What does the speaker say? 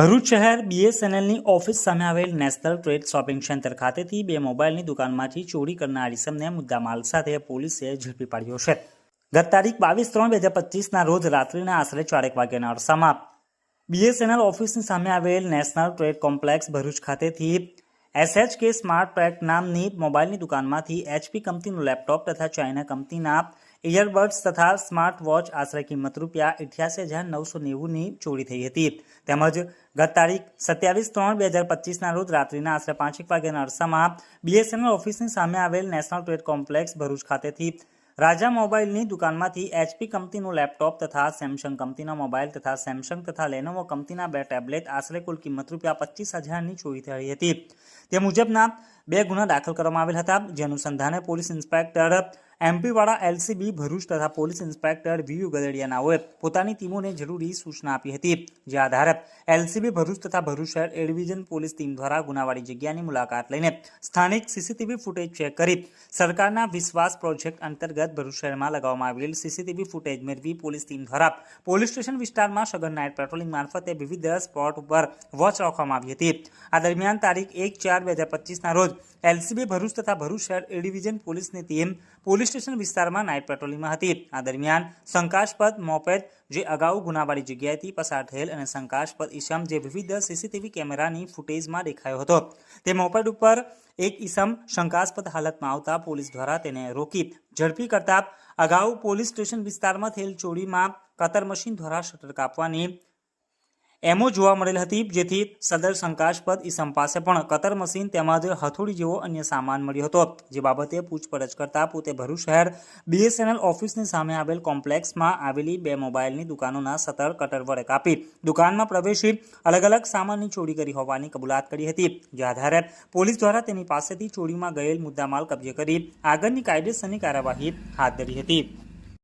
ભરૂચ શહેર બીએસએનએલની ઓફિસ સામે આવેલ નેશનલ ટ્રેડ શોપિંગ સેન્ટર ખાતેથી બે મોબાઈલની દુકાનમાંથી ચોરી કરનાર ઇસમને મુદ્દામાલ સાથે પોલીસે ઝડપી પાડ્યો છે. ગત તારીખ બાવીસ ત્રણ બે હજાર પચીસના રોજ રાત્રિના આશરે ચારેક વાગ્યાના અરસામાં બીએસએનએલ ઓફિસની સામે આવેલ નેશનલ ટ્રેડ કોમ્પ્લેક્સ ભરૂચ ખાતેથી એસએચકે સ્માર્ટ પેક નામની મોબાઈલની દુકાનમાંથી એચપી કંપનીનું લેપટોપ તથા ચાઇના કંપનીના ઇયરબડ્સ તથા સ્માર્ટ વોચ આશરે કિંમત રૂપિયા અઠ્યાસી હજાર નવસો નેવુંની ચોરી થઈ હતી. તેમજ ગત તારીખ સત્યાવીસ ત્રણ બે હજાર પચીસના રોજ રાત્રિના આશરે પાંચેક વાગ્યાના અરસામાં બીએસએનએલ ઓફિસની સામે આવેલ નેશનલ ટ્રેડ કોમ્પ્લેક્સ ભરૂચ ખાતેથી રાજા મોબાઈલની દુકાનમાંથી એચપી કંપનીનું લેપટોપ તથા સેમસંગ કંપનીના મોબાઈલ તથા સેમસંગ તથા લેનોવો કંપનીના બે ટેબ્લેટ આશરે કુલ કિંમત રૂપિયા પચીસ હજારની ચોરી થઈ હતી. તે મુજબના બે ગુના દાખલ કરવામાં આવેલ હતા. જે અનુસંધાને પોલીસ ઇન્સ્પેક્ટર એમપીવાળા એલસીબી, ભરૂચ તથા પોલીસ ઇન્સ્પેક્ટર વીયુ ગદડિયાનાઓએ પોતાની ટીમોને જરૂરી સૂચના આપી હતી. જે આધારે એલસીબી, ભરૂચ તથા ભરૂચ શહેર એ પોલીસ ટીમ દ્વારા ગુનાવાળી જગ્યાની મુલાકાત લઈને સ્થાનિક સીસીટીવી ફૂટેજ ચેક કરી સરકારના વિશ્વાસ પ્રોજેક્ટ અંતર્ગત ભરૂચ શહેરમાં લગાવવામાં આવેલ સીસીટીવી ફૂટેજ મેળવી પોલીસ ટીમ દ્વારા પોલીસ સ્ટેશન વિસ્તારમાં સઘન નાઇટ પેટ્રોલિંગ મારફતે વિવિધ સ્પોટ ઉપર વોચ રાખવામાં આવી હતી. આ દરમિયાન તારીખ એક ચાર બે હજાર પચીસના રોજ એલસીબી, ભરૂચ તથા ભરૂચ શહેર એ પોલીસની ટીમ પોલીસ સ્ટેશન વિસ્તારમાં નાઇટ પેટ્રોલિંગમાં હતી. આ દરમિયાન શંકાસ્પદ મોપેદ જે અગાઉ ગુનાવાળી જગ્યાએથી પસાર થયેલ અને શંકાસ્પદ ઈસમ જે વિવિધ સીસીટીવી કેમેરાની ફૂટેજમાં દેખાયો હતો. તે મોપેડ ઉપર એક ઈસમ શંકાસ્પદ હાલતમાં આવતા પોલીસ દ્વારા તેને રોકી. ઝડપી કરતા અગાઉ પોલીસ સ્ટેશન વિસ્તારમાં થયેલ ચોરીમાં કતર મશીન દ્વારા શટર કાપવાની એમો જોવા મળેલ હતી, જેથી સદર શંકાસ્પદ ઈસમ પાસે પણ કતર મશીન તેમજ હથોડી જેવો અન્ય સામાન મળ્યો હતો. જે બાબતે પૂછપરછ કરતા પોતે ભરૂચ શહેર બીએસએનએલ ઓફિસની સામે આવેલ કોમ્પ્લેક્સમાં આવેલી બે મોબાઈલની દુકાનોના સતર કટર વડે કાપી દુકાનમાં પ્રવેશી અલગ અલગ સામાનની ચોરી કરી હોવાની કબૂલાત કરી હતી. જે આધારે પોલીસ દ્વારા તેની પાસેથી ચોરીમાં ગયેલ મુદ્દામાલ કબજે કરી આગળની કાયદેસરની કાર્યવાહી હાથ ધરી હતી.